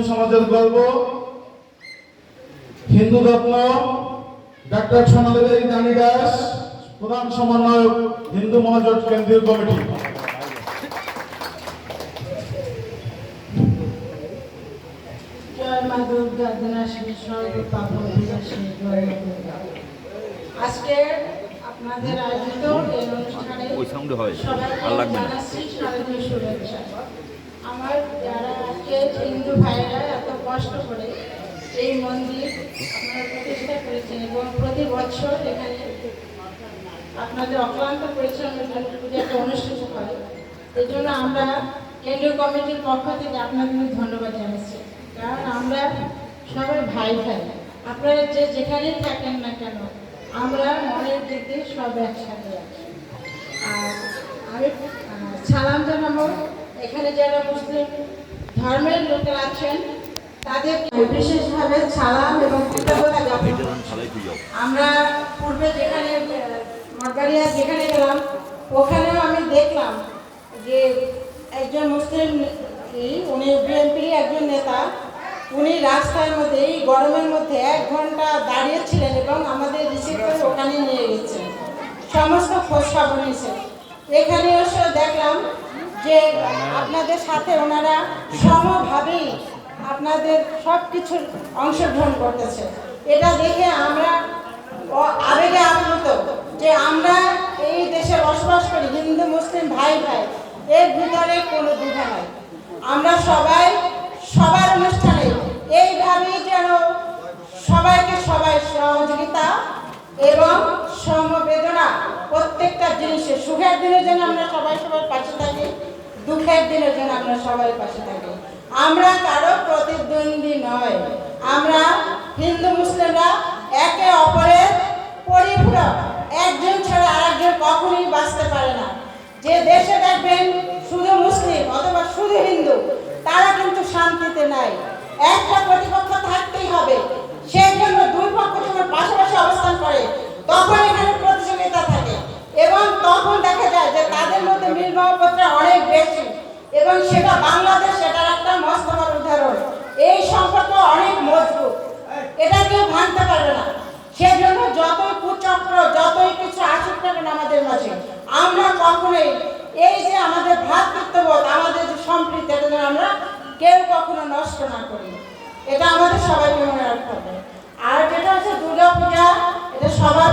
মুসলিম সমাজের গর্ব হিন্দু রত্ন ডাক্তার সোনালী দানি দাস প্রধান সমন্বয়ক হিন্দু মহাজোট কেন্দ্রীয় কমিটি। আজকে আপনাদের আয়োজিত এই অনুষ্ঠানে জানাচ্ছি শারদীয় শুভেচ্ছা। আমার যারা আজকে হিন্দু ভাইরা এত কষ্ট করে এই মন্দির আপনারা প্রতিষ্ঠা করেছেন এবং প্রতি বছর এখানে আপনাদের অক্লান্ত পরিশ্রমের জন্য পুজোটা অনুষ্ঠিত হয় এই জন্য আমরা কেন্দ্রীয় কমিটির পক্ষ থেকে আপনাদের ধন্যবাদ জানাচ্ছি। কারণ আমরা সবাই ভাই ভাই। আপনারা যে যেখানেই থাকেন না কেন, আমরা মনের দিক দিয়ে সব একসাথে আছি। আর আমি সালাম জানাব। এখানে যারা মুসলিম ধর্মের লোকেরা আছেন, তাদের বিশেষভাবে সালাম এবং কৃতজ্ঞতা জ্ঞাপন আমরা পূর্বে যেখানে মঠবাড়িয়া যেখানে গেলাম, ওখানেও আমি দেখলাম যে একজন মুসলিম উনি বিএনপির একজন নেতা, উনি রাস্তার মধ্যে, এই গরমের মধ্যে এক ঘণ্টা দাঁড়িয়েছিলেন এবং আমাদের রিসিভ করে ওখানে নিয়ে গেছেন। সমস্ত খোঁজ খবর নিয়েছেন। এখানে এসে দেখলাম যে আপনাদের সাথে ওনারা সমভাবেই আপনাদের সব কিছুর অংশগ্রহণ করতেছে। এটা দেখে আমরা আবেগে আপ্লুত যে আমরা এই দেশে বসবাস করি, হিন্দু, মুসলিম, ভাই ভাই, এর ভিতরে কোনো দ্বিধা নাই। আমরা সবাই সবার অনুষ্ঠানে এইভাবেই যেন সবাইকে সবাই সহযোগিতা এবং সমবেদনা প্রত্যেকটা জিনিসে, সুখের দিনের জন্য আমরা সবাই সবার পাশে থাকি, দুঃখের দিনের জন্য আমরা সবাই পাশে থাকি। আমরা কারও প্রতিদ্বন্দ্বী নয়। আমরা হিন্দু, মুসলিমরা একে অপরের পরিপূরক। একজন ছাড়া আরেকজন কখনোই বাঁচতে পারে না। যে দেশে দেখবেন শুধু মুসলিম অথবা শুধু হিন্দু, তারা কিন্তু শান্তিতে নাই। একটা প্রতিপক্ষ থাকতেই হবে সেই জন্য দুই পক্ষ যখন পাশাপাশি অবস্থান করে তখন এখানে প্রতিযোগিতা থাকে এবং তখন দেখা যায় যে মহব্বতটা অনেক বেশি। এবং সেটা বাংলাদেশ, সেটার একটা মস্ত উদাহরণ। এই সম্পর্ক অনেক মজবুত। এটা কেউ ভাঙতে পারবে না। সেজন্য যতই কুচক্র, যতই কিছু আসুক না কেন আমাদের মাঝে, আমরা কখনোই এই যে আমাদের ভ্রাতৃত্ববোধ, আমাদের যে সম্প্রীতি, এটা আমরা কেউ কখনো নষ্ট না করি। এটা আমাদের সবাইকে মনে রাখতে হবে। আর যেটা হচ্ছে দুর্গা পূজা এটা সবার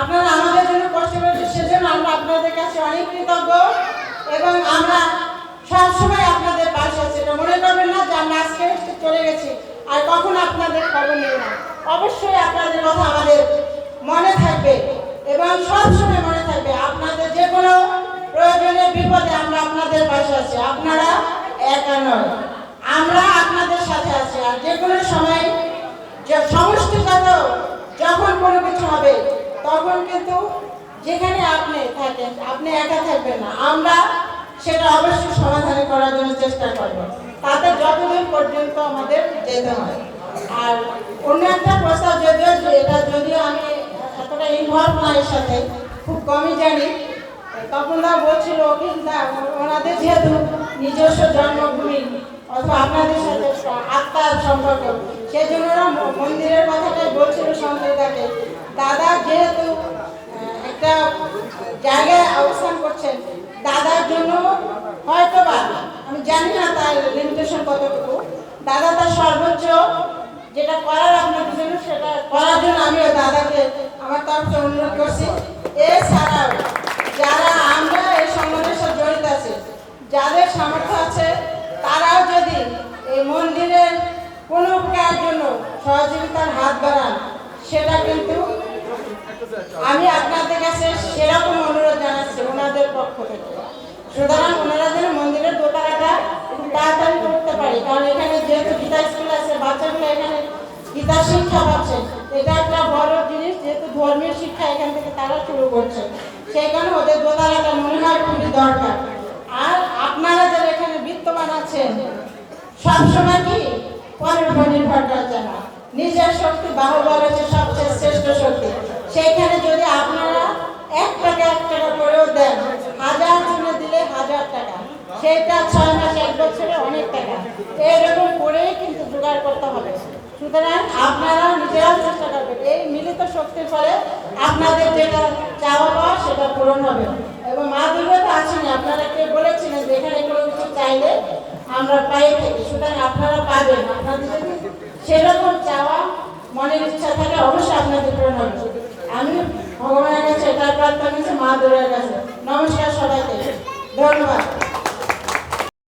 আপনারা আমাদের জন্য কষ্ট করেছেন সেজন্য আমরা আপনাদের কাছে অনেক কৃতজ্ঞ এবং আমরা সবসময় আপনাদের পাশে আছি। এটা মনে করবেন না যে আমরা আজকে চলে গেছি আর কখন আপনাদের খবর নেব না। অবশ্যই আপনাদের কথা আমাদের মনে থাকবে এবং সবসময় মনে থাকবে। আপনাদের যে কোনো প্রয়োজনে বিপদে আমরা আপনাদের পাশে আছি। আপনারা একা নয় আমরা আপনাদের সাথে আছি। আর যে কোনো সময় সমষ্টিগত যখন কোনো কিছু হবে কিন্তু যেখানে আপনি থাকেন, আপনি একা থাকবেন না। আমরা সেটা অবশ্যই সমাধান করার জন্য চেষ্টা করব। তাতে যতদিন পর্যন্ত আমাদের যেতে হয়। আর অন্য একটা প্রস্তাব যদিও এটা যদিও আমি এতটা ইনভলভ না এর সাথে, খুব কমই জানি। তখন দা বলছিল ওনাদের যেহেতু নিজস্ব জন্মভূমি অথবা আপনাদের সাথে আত্মার সম্পর্ক সেই জন্য মন্দিরের কথাটাই বলছিল সঞ্জয়দাকে দাদা যেহেতু একটা জায়গায় অবস্থান করছেন। দাদার জন্য হয়তো বা, আমি জানি না তার লিমিটেশন কতটুকু। দাদা তার সর্বোচ্চ যেটা করার আপনাদের জন্য সেটা করার জন্য আমিও দাদাকে আমার তরফ অনুরোধ করছি। এছাড়াও যারা আমরা এই সংগঠনের সাথে জড়িত আছি, যাদের সামর্থ্য আছে, তারাও যদি এই মন্দিরের কোনো উপকারের জন্য সহযোগিতার হাত বাড়ান, সেটা কিন্তু আমি আপনাদের কাছে সেরকম অনুরোধ জানাচ্ছি ওনাদের পক্ষ থেকে। সুতরাং ওনারা যেন মন্দিরের খুব তাড়াতাড়ি করতে পারি, কারণ এখানে যেহেতু গীতা স্কুল আছে, বাচ্চাগুলো এখানে গীতা শিক্ষা পাচ্ছে। এটা একটা বড় জিনিস, যেহেতু ধর্মীয় শিক্ষা এখান থেকে তারা শুরু করছে। সেই কারণে ওদের দোতলাটা মনে হয় খুবই দরকার। আর আপনারা যারা এখানে বিত্তমান আছেন, সবসময় কি? পরের উপর নির্ভর করা যায় না নিজের শক্তি সত্তর সেইখানে যদি আপনারা এক টাকা এক টাকা করেও দেন, হাজার জনে দিলে হাজার টাকা। সেটা ছয় মাস, এক বছরে অনেক টাকা। এইরকম করেই কিন্তু জোগাড় করতে হবে। সুতরাং আপনারা নিজেরাও চেষ্টা করবেন। এই মিলিত শক্তির ফলে আপনাদের যেটা চাওয়া পাওয়া সেটা পূরণ হবে। এবং মা দুর্গা তো আছেন, আপনারা কে বলেছিলেন যে এখানে কোনো কিছু চাইলে আমরা পাই থাকি। সুতরাং আপনারা পাবেন। আপনাদের যদি সেরকম মনের ইচ্ছা থাকে, অবশ্যই আপনাদের পূরণ আমি ভগবানের কাছে এটা প্রার্থনা মা দুর্গার কাছে। নমস্কার সবাইকে। ধন্যবাদ।